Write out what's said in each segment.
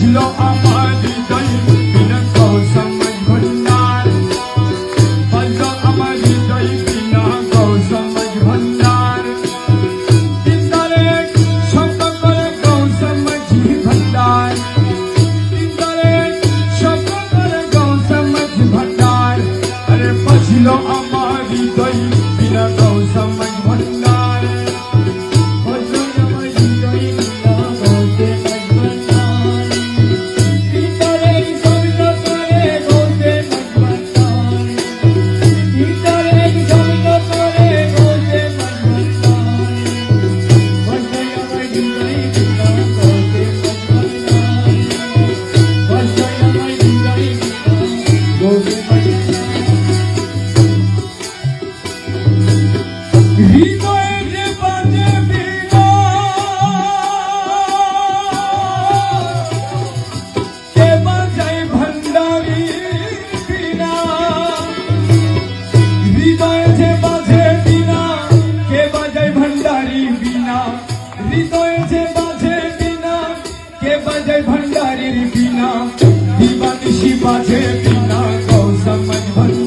No, I'm Almighty. ভণ্ডারের বিনা দিবানিশি বাজে বিনা কৌশমন ভণ্ডার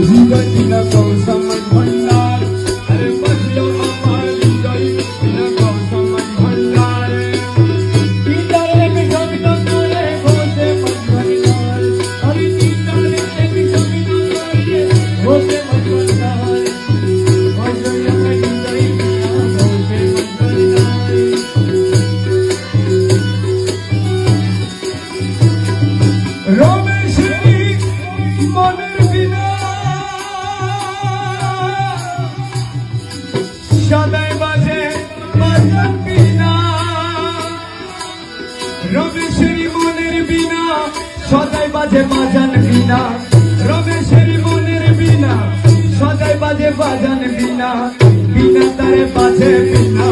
জীবন কৌশম ভণ্ডার আরে বদলো আমার হৃদয় বিনা কৌশম ভণ্ডার পিতার এক স্বপ্ন করে বসে বন্ধন আর পিতার এক স্বপ্ন করে বসে সদাই বাজে বাজার বিনা। রমেশের বিনা, সদাই বাজে বাজান বিনা। রমেশের বিনা বাজে বাজান বিনা। বিনা তারে বাজে বিনা।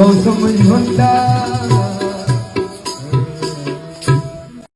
গৌতম ঝন্ডা